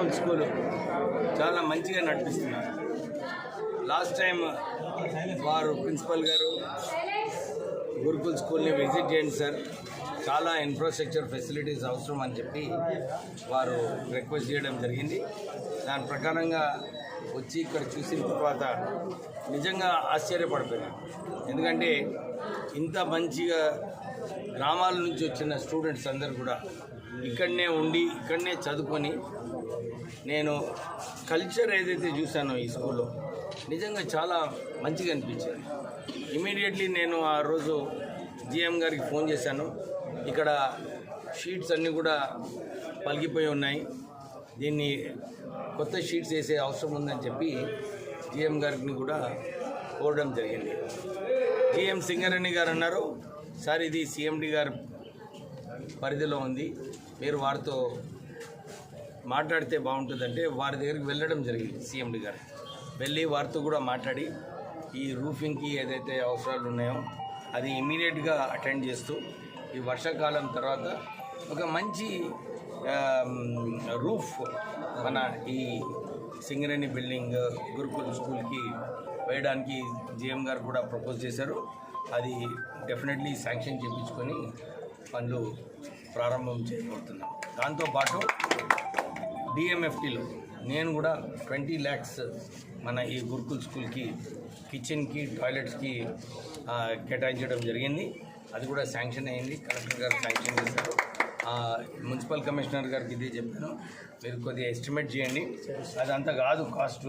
Gurukul school చాలా మంచిగా నడిపిస్తున్నారు. లాస్ట్ టైం వారు ప్రిన్సిపల్ గారు గురుకుల్ స్కూల్ని విజిట్ చేయండి సార్. చాలా ఇన్ఫ్రాస్ట్రక్చర్ ఫెసిలిటీస్ అవసరం అని చెప్పి వారు రిక్వెస్ట్ చేయడం జరిగింది. దాని ప్రకారంగా వచ్చి ఇక్కడ చూసిన తర్వాత నిజంగా ఆశ్చర్యపడిపోయాను ఎందుకంటే ఇంత మంచిగా గ్రామాల నుంచి వచ్చిన స్టూడెంట్స్ అందరు కూడా ఇక్కడనే ఉండి ఇక్కడనే చదువుకొని నేను కల్చర్ ఏదైతే చూశానో ఈ స్కూల్లో నిజంగా చాలా మంచిగా అనిపించింది. ఇమీడియట్లీ నేను ఆ రోజు జిఎం గారికి ఫోన్ చేశాను. ఇక్కడ షీట్స్ అన్నీ కూడా పలిగిపోయి ఉన్నాయి. దీన్ని కొత్త షీట్స్ వేసే అవసరం ఉందని చెప్పి జిఎం గారిని కూడా కోరడం జరిగింది. జిఎం సింగరణి గారు అన్నారు సార్ ఇది సిఎండి గారు పరిధిలో ఉంది. మీరు వారితో మాట్లాడితే బాగుంటుందంటే వారి దగ్గరికి వెళ్ళడం జరిగింది సీఎండి గారు. వెళ్ళి వారితో కూడా మాట్లాడి ఈ రూఫింగ్కి ఏదైతే అవసరాలు ఉన్నాయో అది ఇమీడియట్గా అటెండ్ చేస్తూ ఈ వర్షాకాలం తర్వాత ఒక మంచి రూఫ్ మన ఈ సింగరేణి బిల్డింగ్ గురుకుల్ స్కూల్కి వేయడానికి జిఎం గారు కూడా ప్రపోజ్ చేశారు. అది డెఫినెట్లీ శాంక్షన్ చేయించుకొని పనులు ప్రారంభం చేయబోతున్నాం దాంతోపాటు డిఎంఎఫ్టీలో నేను కూడా ట్వంటీ ల్యాక్స్ మన ఈ గురుకుల్ స్కూల్కి కిచెన్కి టాయిలెట్స్కి కేటాయించడం జరిగింది. అది కూడా శాంక్షన్ అయింది. కలెక్టర్ గారు శాంక్షన్ చేశారు. మున్సిపల్ కమిషనర్ గారికి ఇదే చెప్పాను. మీరు కొద్దిగా ఎస్టిమేట్ చేయండి. అది అంత కాదు కాస్ట్.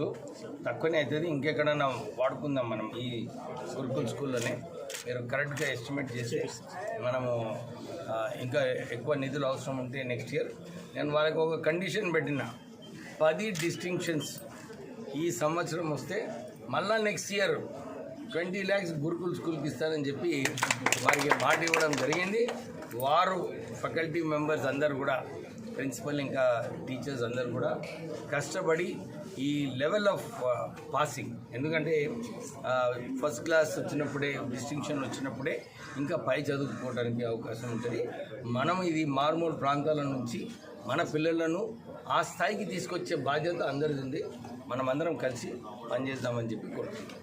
తక్కువనే అవుతుంది. ఇంకెక్కడైనా వాడుకుందాం మనం ఈ గురుకుల్ స్కూల్లోనే. మీరు కరెక్ట్గా ఎస్టిమేట్ చేసి మనము ఇంకా ఎక్కువ నిధులు అవసరం ఉంటే నెక్స్ట్ ఇయర్ నేను వాళ్ళకి ఒక కండిషన్ పెట్టిన. పది డిస్టింక్షన్స్ ఈ సంవత్సరం వస్తే మళ్ళా next year twenty lakhs Gurukul స్కూల్కి ఇస్తానని చెప్పి వారికి మాట ఇవ్వడం జరిగింది. వారు ఫ్యాకల్టీ మెంబర్స్ అందరు కూడా ప్రిన్సిపల్ ఇంకా టీచర్స్ అందరూ కూడా కష్టపడి ఈ లెవెల్ ఆఫ్ పాసింగ్ ఎందుకంటే ఫస్ట్ క్లాస్ వచ్చినప్పుడే డిస్టింక్షన్ వచ్చినప్పుడే ఇంకా పై చదువుకోవడానికి అవకాశం ఉంటుంది. మనం ఇది మారుమూల ప్రాంతాల నుంచి మన పిల్లలను ఆ స్థాయికి తీసుకొచ్చే బాధ్యత అందరిది ఉంది. మనమందరం కలిసి పనిచేద్దామని చెప్పి కోరుతున్నాం